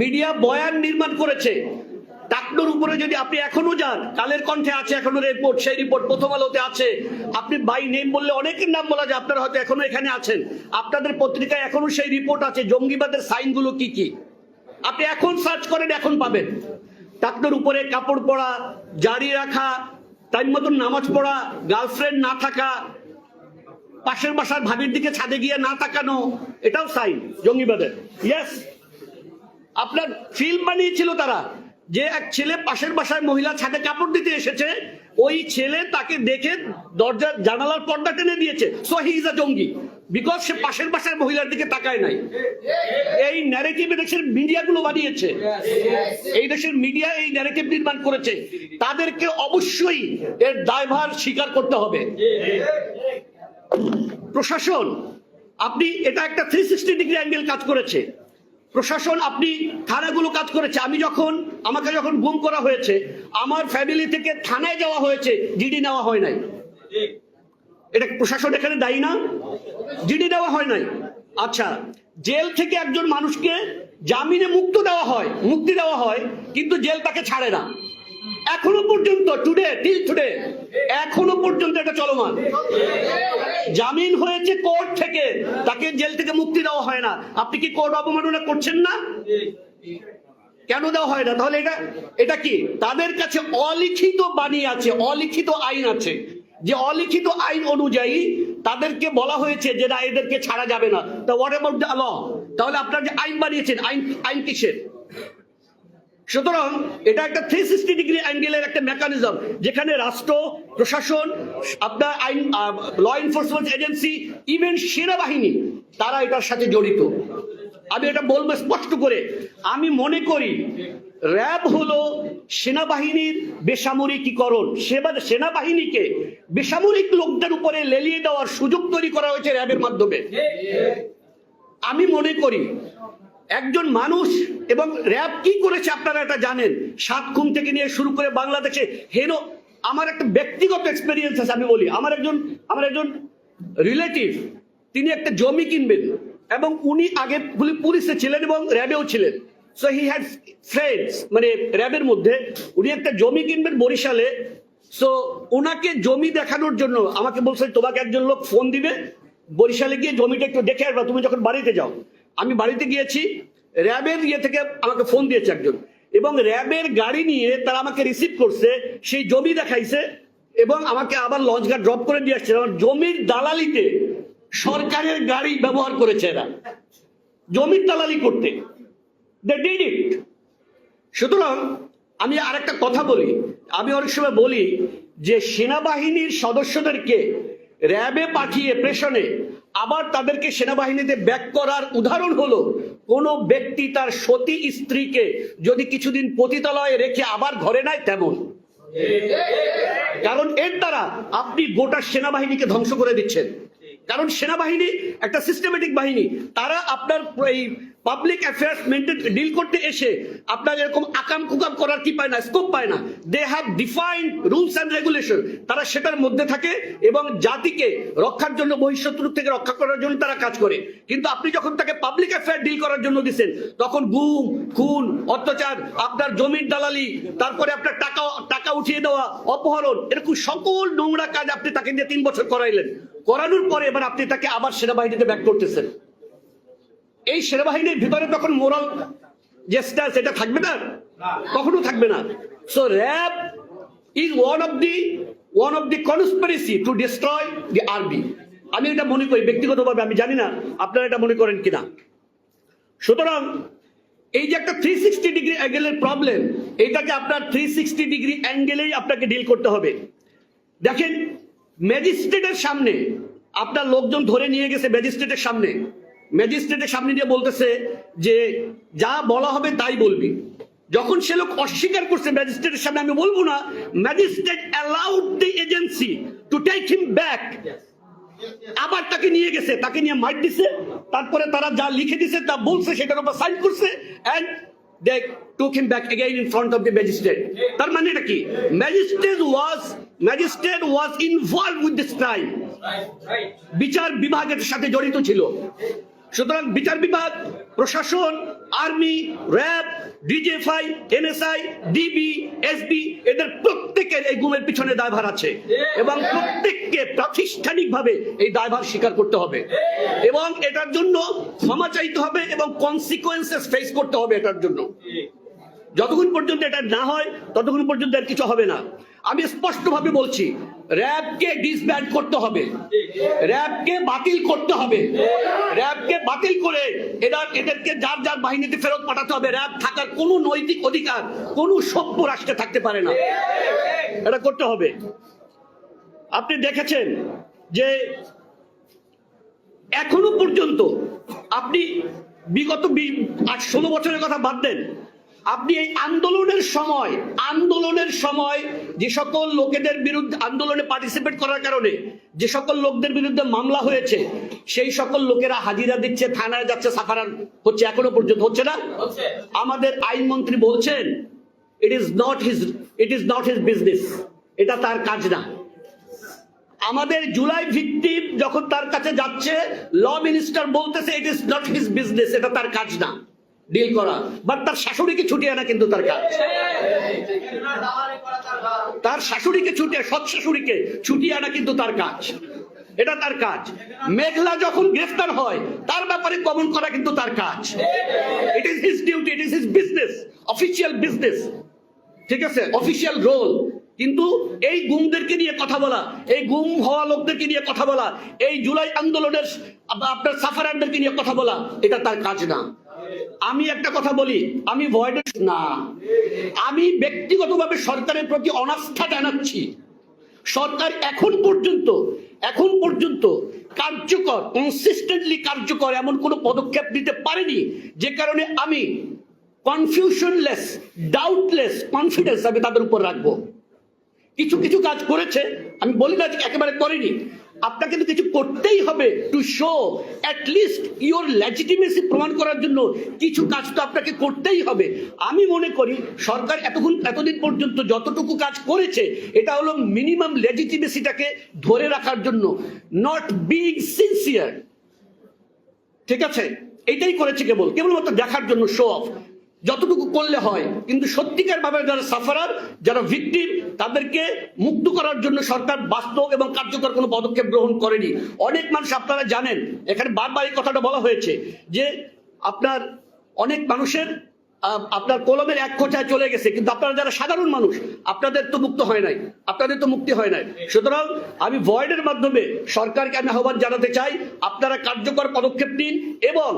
Media বয়ান নির্মাণ করেছে। টাকনোর উপরে যদি আপনি এখনও যান, কালের কণ্ঠে আছে এখনও রিপোর্ট সেই রিপোর্ট প্রথম আলোতে আছে। আপনি বাই নেম বললে অনেকের নাম বলা যায়, আপনারা হয়তো এখনও এখানে আছেন। আপনাদের পত্রিকায় এখনও সেই রিপোর্ট আছে, জঙ্গিবাদের সাইনগুলো কি কি? আপনি এখন সার্চ করেন, এখন পাবেন। টাকনোর উপরে কাপড় পরা, জারি রাখা টাইম মতন নামাজ পড়া গার্লফ্রেন্ড না থাকা, পাশের বাসার ভাবির দিকে ছাদে গিয়ে না তাকানো, এটাও সাইন জঙ্গিবাদের। ইয়েস আপনার ফিল্ম বানিয়েছিল তারা। যে এক ছেলে পাশের বাসায় মহিলা ছাদে কাপড় দিতে এসেছে, ওই ছেলে তাকে দেখে দরজার জানালার পর্দা টেনে দিয়েছে আ জঙ্গি। বিকজ সে পাশের বাসার মহিলার দিকে তাকায় নাই। এই ন্যারেটিভ দেশের মিডিয়াগুলো বানিয়েছে। এই দেশের মিডিয়া এই ন্যারেটিভ নির্মাণ করেছে। তাদেরকে অবশ্যই এর দায়ভার স্বীকার করতে হবে। প্রশাসন, আপনি এটা একটা থ্রি সিক্সটি ডিগ্রি অ্যাঙ্গেল কাজ করেছে। প্রশাসন, আপনি থানাগুলো কাজ করেছে। আমি যখন, আমাকে যখন গুম করা হয়েছে, আমার ফ্যামিলি থেকে থানায় যাওয়া হয়েছে জিডি নেওয়া হয় নাই। এটা প্রশাসন এখানে দায়ী না? জিডি দেওয়া হয় নাই। আচ্ছা জেল থেকে একজন মানুষকে জামিনে মুক্ত দেওয়া হয়, মুক্তি দেওয়া হয়, কিন্তু জেল তাকে ছাড়ে না। এখনও পর্যন্ত টুডে টিল টুডে এখনও পর্যন্ত এটা চলমান। জামিন হয়েছে কোর্ট থেকে, তাকে জেল থেকে মুক্তি দেওয়া হয় না। আপনি কি কোর্ট অবমাননা করছেন না? কেন দেওয়া হয় না? তাহলে এটা এটা কি? তাদের কাছে অলিখিত বাণী আছে, অলিখিত আইন আছে। যে অলিখিত আইন অনুযায়ী তাদেরকে বলা হয়েছে যে না, এদেরকে ছাড়া যাবে না। তা হোয়াট অ্যাবাউট দ্য ল তাহলে আপনার যে আইন বানিয়েছেন, আইন আইন কিসের? সুতরাং এটা একটা থ্রি সিক্সটি ডিগ্রি অ্যাঙ্গেলের একটা মেকানিজম যেখানে রাষ্ট্র, প্রশাসন, আপনার আইন ল এনফোর্সমেন্ট এজেন্সি ইভেন সেনাবাহিনী, তারা এটার সাথে জড়িত। আমি এটা বলব স্পষ্ট করে। আমি মনে করি, র্যাব হলো সেনাবাহিনীর বেসামরিকীকরণ। সেবা, সেনাবাহিনীকে বেসামরিক লোকদের উপরে লেলিয়ে দেওয়ার সুযোগ তৈরি করা হয়েছে র্যাবের মাধ্যমে। আমি মনে করি একজন মানুষ এবং র্যাব কি করেছে আপনারা এটা জানেন? সাত খুন থেকে নিয়ে শুরু করে বাংলাদেশে হেন, আমার একটা ব্যক্তিগত এক্সপেরিয়েন্স আছে, আমি বলি। আমার একজন আমার একজন রিলেটিভ তিনি একটা জমি কিনবেন এবং উনি আগে পুলিশে ছিলেন এবং র্যাবেও ছিলেন। সো হি হ্যাড ফ্রেন্ডস মানে র্যাবের মধ্যে। উনি একটা জমি কিনবেন বরিশালে। সো ওনাকে জমি দেখানোর জন্য আমাকে বলছে, তোমাকে একজন লোক ফোন দিবে। বরিশালে গিয়ে জমিটা একটু দেখে আসবা, তুমি যখন বাড়িতে যাও। আমি বাড়িতে গিয়েছি, র্যাবের ইয়ে থেকে আমাকে ফোন দিয়েছে একজন। এবং র্যাবের গাড়ি নিয়ে তারা আমাকে রিসিভ করছে, সেই জমি দেখাইছে এবং আমাকে আবার লঞ্চ ঘাট ড্রপ করে দিয়ে আসছে। জমির দালালিতে সরকারের গাড়ি ব্যবহার করেছে এরা। জমির দালালি করতে। ডিড ইট সুতরাং আমি আরেকটা কথা বলি। আমি অনেক সময় বলি যে সেনাবাহিনীর সদস্যদেরকে র্যাবে পাঠিয়ে প্রেষণে আবার তাদেরকে সেনাবাহিনীতে ব্যাক করার উদাহরণ হলো, কোনো ব্যক্তি তার সতী স্ত্রীকে যদি কিছুদিন পতিতালয়ে রেখে আবার ঘরে নেয়, তেমন। কারণ এর দ্বারা আপনি গোটা সেনাবাহিনীকে ধ্বংস করে দিচ্ছেন। কারণ সেনাবাহিনী একটা সিস্টেমেটিক বাহিনী। তারা আপনার এই পাবলিক অ্যাফেয়ার্স মেনটেন ডিল করতে এসে আপনার এরকম আকাম কুকাম করার কি পায় না স্কোপ পায় না। They have defined rules and regulation তারা সেটার মধ্যে থাকে এবং জাতিকে রক্ষার জন্য বহিঃশত্রু থেকে রক্ষা করার জন্য তারা কাজ করে। কিন্তু আপনি যখন তাকে পাবলিক অ্যাফেয়ার ডিল করার জন্য দিচ্ছেন তখন গুম, খুন, অত্যাচার, আপনার জমির দালালি, তারপরে আপনার টাকা টাকা উঠিয়ে দেওয়া, অপহরণ, এরকম সকল নোংরা কাজ আপনি তাকে দিয়ে তিন বছর করাইলেন। করানোর পরে এবার আপনি তাকে আবার সেনাবাহিনীতে ব্যাক করতেছেন। এই সেনাবাহিনীর ভিতরে তখন মোরাল যে স্ট্যান্স এটা থাকবে না? কখনো থাকবে না। So RAB is one of the one of the conspiracy to destroy the army আমি এটা মনে করি ব্যক্তিগতভাবে আমি জানি না আপনারা এটা মনে করেন কিনা। সুতরাং এই যে একটা থ্রি সিক্সটি ডিগ্রি অ্যাঙ্গেলের প্রবলেম এইটাকে আপনার থ্রি সিক্সটি ডিগ্রি অ্যাঙ্গেলেই আপনাকে ডিল করতে হবে। দেখেন ম্যাজিস্ট্রেটের সামনে আপনার লোকজন ধরে নিয়ে গেছে ম্যাজিস্ট্রেটের সামনে। ম্যাজিস্ট্রেটের সামনে দিয়ে বলতেছে যে, যা বলা হবে তাই বলবি। যখন সে লোক অস্বীকার করছে ম্যাজিস্ট্রেটের সামনে, আমি বলব না, magistrate allowed the agency to take him back আবার তাকে নিয়ে গেছে, তাকে নিয়ে মাইট দিছে, তারপরে তারা যা লিখে দিছে, তা বলছে, সেটার উপর সাইন করছে and they took him back again in front of the magistrate তার মানে এটা কি? Magistrate was magistrate was involve with this crime বিচার বিভাগের সাথে জড়িত ছিল। সুতরাং বিচার বিভাগ, প্রশাসন, army, RAB, DGFI, NSI, DB, SB, এদের প্রত্যেকের এই গুমের পিছনে দায়ভার আছে। এবং প্রত্যেককে প্রাতিষ্ঠানিকভাবে এই দায়ভার স্বীকার করতে হবে। এবং এটার জন্য ক্ষমা চাইতে হবে এবং কনসিকোয়েন্সেস ফেস করতে হবে এটার জন্য। যতক্ষণ পর্যন্ত এটা না হয়, ততক্ষণ পর্যন্ত আর কিছু হবে না। আমি স্পষ্টভাবে বলছি, র্যাবকে ডিসব্যান্ড করতে হবে, র্যাবকে বাতিল করতে হবে, র্যাবকে বাতিল করে এরা এদেরকে যার যার বাহিনীতে ফেরত পাঠাতে হবে, র্যাব থাকার কোনো নৈতিক অধিকার, কোনো সভ্য রাষ্ট্রে থাকতে পারে না। এটা করতে হবে। আপনি দেখেছেন যে এখনও পর্যন্ত আপনি বিগত আট ষোলো বছরের কথা বাদ দেন আপনি এই আন্দোলনের সময় আন্দোলনের সময় যে সকল লোকেদের বিরুদ্ধে আন্দোলনে পার্টিসিপেট করার কারণে যে সকল লোকদের বিরুদ্ধে মামলা হয়েছে সেই সকল লোকেরা হাজিরা দিচ্ছে থানায় যাচ্ছে সাফারান হচ্ছে এখনও পর্যন্ত হচ্ছে না? আমাদের আইনমন্ত্রী বলছেন it is not his it is not his business এটা তার কাজ না। আমাদের জুলাই ভিত্তিম যখন তার কাছে যাচ্ছে ল মিনিস্টার বলতেছে it is not his business এটা তার কাজ না। ডিল করা। বাট তার শাশুড়িকে ছুটিয়ে আনা কিন্তু তার কাজ। তার শাশুড়িকে ছুটিয়ে, সৎ শাশুড়িকে ছুটিয়ে আনা কিন্তু তার কাজ। এটা তার কাজ। মেঘলা যখন গ্রেফতার হয়, তার ব্যাপারে কমন করা কিন্তু তার কাজ। It is his duty it is his business official business ঠিক আছে? অফিসিয়াল রোল কিন্তু এই গুমদেরকে নিয়ে কথা বলা, এই গুম হওয়া লোকদেরকে নিয়ে কথা বলা, এই জুলাই আন্দোলনের আপ- আপনার সাফারারদেরকে নিয়ে কথা বলা, এটা তার কাজ না। আমি একটা কথা বলি, আমি ভয়েড না। আমি ব্যক্তিগতভাবে সরকারের প্রতি অনাস্থা জানাচ্ছি। সরকার এখন পর্যন্ত এখন পর্যন্ত কার্যকর কনসিস্টেন্টলি কার্যকর এমন কোনো পদক্ষেপ নিতে পারেনি, যে কারণে আমি কনফিউশনলেস ডাউটলেস কনফিডেন্স আমি তাদের উপর রাখব। কিছু কিছু কাজ করেছে, আমি বলি না যে একেবারে করেনি আপনাকে কিন্তু কিছু করতেই হবে to show at least your legitimacy প্রমাণ করার জন্য কিছু কাজ তো আপনাকে করতেই হবে। আমি মনে করি সরকার এতক্ষণ এতদিন পর্যন্ত যতটুকু কাজ করেছে, এটা হলো মিনিমাম লেজিটিমেসিটাকে ধরে রাখার জন্য নট বিং সিনসিয়ার ঠিক আছে? এটাই করেছে কেবল। কেবলমাত্র দেখার জন্য শো অফ যতটুকু করলে হয়। কিন্তু সত্যিকার ভাবে যারা সাফারার যারা ভিকটিম তাদেরকে মুক্ত করার জন্য সরকার বাস্তব এবং কার্যকর কোনো পদক্ষেপ গ্রহণ করেনি। অনেক মানুষ আপনারা জানেন, এখানে বারবার এই কথাটা বলা হয়েছে যে আপনার অনেক মানুষের আপনার কলমের এক কোঠায় চলে গেছে, কিন্তু আপনারা যারা সাধারণ মানুষ, আপনাদের তো মুক্ত হয় নাই, আপনাদের তো মুক্তি হয় নাই। সুতরাং আমি ভয়েডের মাধ্যমে সরকারকে আমি আহ্বান জানাতে চাই, আপনারা কার্যকর পদক্ষেপ নিন এবং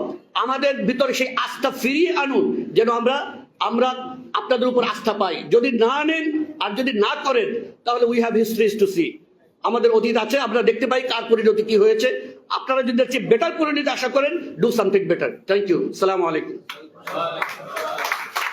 আমাদের ভিতরে সেই আস্থা ফিরিয়ে আনুন যেন আমরা আমরা আপনাদের উপর আস্থা পাই। যদি না নেন আর যদি না করেন, তাহলে we have histories to see আমাদের অতীত আছে, আমরা দেখতে পাই কার পরিণতি কি হয়েছে। আপনারা যদি বেটার পরিণতি আশা করেন do something better thank you সালাম আলাইকুম